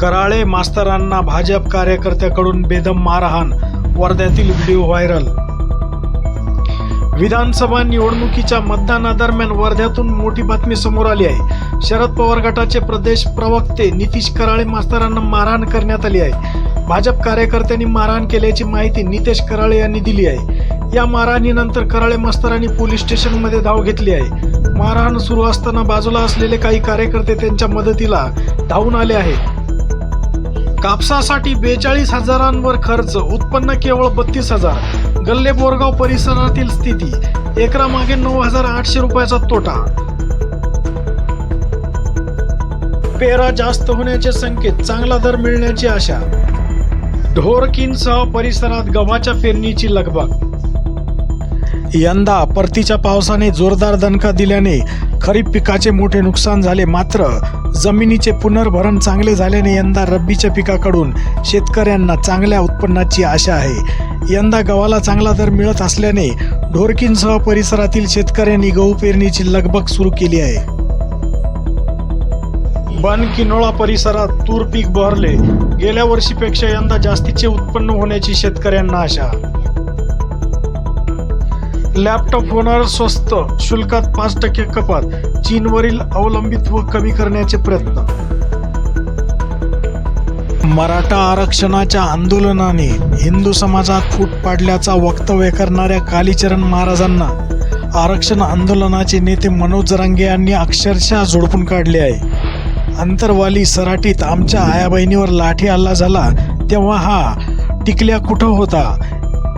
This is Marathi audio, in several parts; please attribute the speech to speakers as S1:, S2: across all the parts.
S1: कराळे मास्तरांना भाजप कार्यकर्त्याकडून बेदम मारहाण वर्ध्यातील व्हिडिओ व्हायरल. विधानसभा निवडणुकीच्या मतदानादरम्यान वर्ध्यातून मोठी बातमी समोर आली आहे. शरद पवार गटाचे प्रदेश प्रवक्ते नितीश कराळे मास्तरांना मारहाण करण्यात आली आहे. भाजप कार्यकर्त्यांनी मारहाण केल्याची माहिती नितेश कराळे यांनी दिली आहे. या मारहाणीनंतर कराळे मास्तरांनी पोलीस स्टेशनमध्ये धाव घेतली आहे. मारहाण सुरू असताना बाजूला असलेले काही कार्यकर्ते त्यांच्या मदतीला धावून आले आहेत. कापसासाठी बेचाळीस हजारांवर खर्च उत्पन्न केवळ बत्तीस हजार. गल्ले बोरगाव परिसरातील स्थिती एकरामागे नऊ हजार आठशे रुपयाचा तोटा. पेरा जास्त होण्याचे संकेत चांगला दर मिळण्याची आशा. ढोरकिनसह परिसरात गव्हाच्या पेरणीची लगबग. यंदा परतीच्या पावसाने जोरदार दणका दिल्याने खरीप पिकाचे मोठे नुकसान झाले. मात्र जमिनीचे पुनर्भरण चांगले झाल्याने यंदा रब्बीच्या पिकाकडून शेतकऱ्यांना चांगल्या उत्पन्नाची आशा आहे. यंदा गव्हाला चांगला दर मिळत असल्याने ढोरकींसह परिसरातील शेतकऱ्यांनी गहू पेरणीची लगबग सुरू केली आहे. बन किनोळा परिसरात तूर पीक बहरले. गेल्या वर्षीपेक्षा यंदा जास्तीचे उत्पन्न होण्याची शेतकऱ्यांना आशा लॅपटॉप होणार स्वस्त शुल्कात पाच टक्के कपात चीनवरील अवलंबित्व कमी करण्याचे प्रयत्न. मराठा आरक्षणाच्या आंदोलनाने हिंदू समाजात फूट पाडल्याचा वक्तव्य करणाऱ्या कालीचरण महाराजांना आरक्षण आंदोलनाचे नेते मनोज जरांगे यांनी अक्षरशः झोडपून काढले आहे. अंतरवाली सराटीत आमच्या आयाबहिणीवर लाठी हल्ला झाला तेव्हा हा टिकल्या कुठं होता?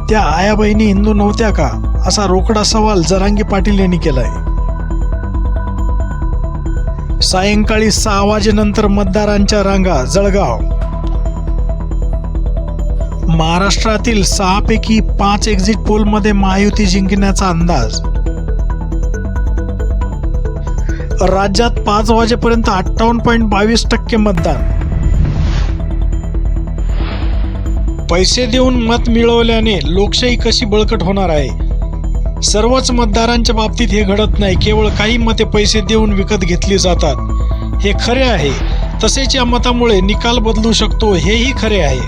S1: त्या आयाबहिणी हिंदू नव्हत्या का? असा रोकडा सवाल जरांगी पाटील यांनी केलाय. सायंकाळी सहा वाजेनंतर मतदारांच्या रांगा जळगाव. महाराष्ट्रातील सहापैकी पाच एक्झिट पोलमध्ये महायुती जिंकण्याचा अंदाज. राज्यात पाच वाजेपर्यंत अठ्ठावन्न पॉईंट बावीस टक्के मतदान. पैसे देऊन मत मिळवल्याने लोकशाही कशी बळकट होणार आहे? सर्वच मतदारांच्या बाबतीत हे घडत नाही. केवळ काही मते पैसे देऊन विकत घेतली जातात. हे खरे आहे. तसेच या मतामुळे निकाल बदलू शकतो हेही खरे आहे.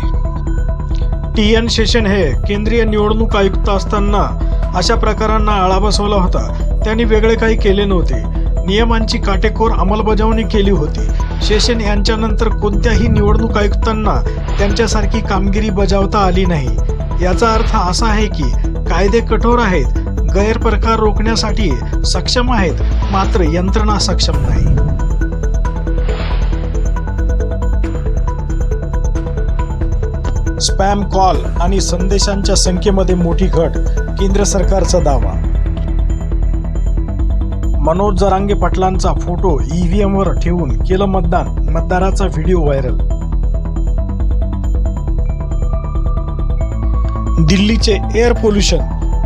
S1: टी एन शेषन हे केंद्रीय निवडणूक आयुक्त असताना अशा प्रकारांना आळा बसवला होता. त्यांनी वेगळे काही केले नव्हते. नियमांची काटेकोर अंमलबजावणी केली होती. शेषन यांच्यानंतर कोणत्याही निवडणूक आयुक्तांना त्यांच्यासारखी कामगिरी बजावता आली नाही. याचा अर्थ असा आहे की कायदे कठोर आहेत गैरप्रकार रोखण्यासाठी सक्षम आहेत मात्र यंत्रणा सक्षम नाही. स्पॅम कॉल आणि संदेशांच्या संख्येमध्ये मोठी घट केंद्र सरकारचा दावा. मनोज जरांगे पाटलांचा फोटो ईव्हीएम वर ठेवून केलं मतदान मतदाराचा व्हिडिओ व्हायरल. दिल्लीचे एअर पोल्युशन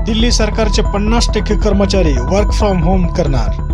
S1: दिल्ली सरकारचे पन्नास टक्के कर्मचारी वर्क फ्रॉम होम करणार.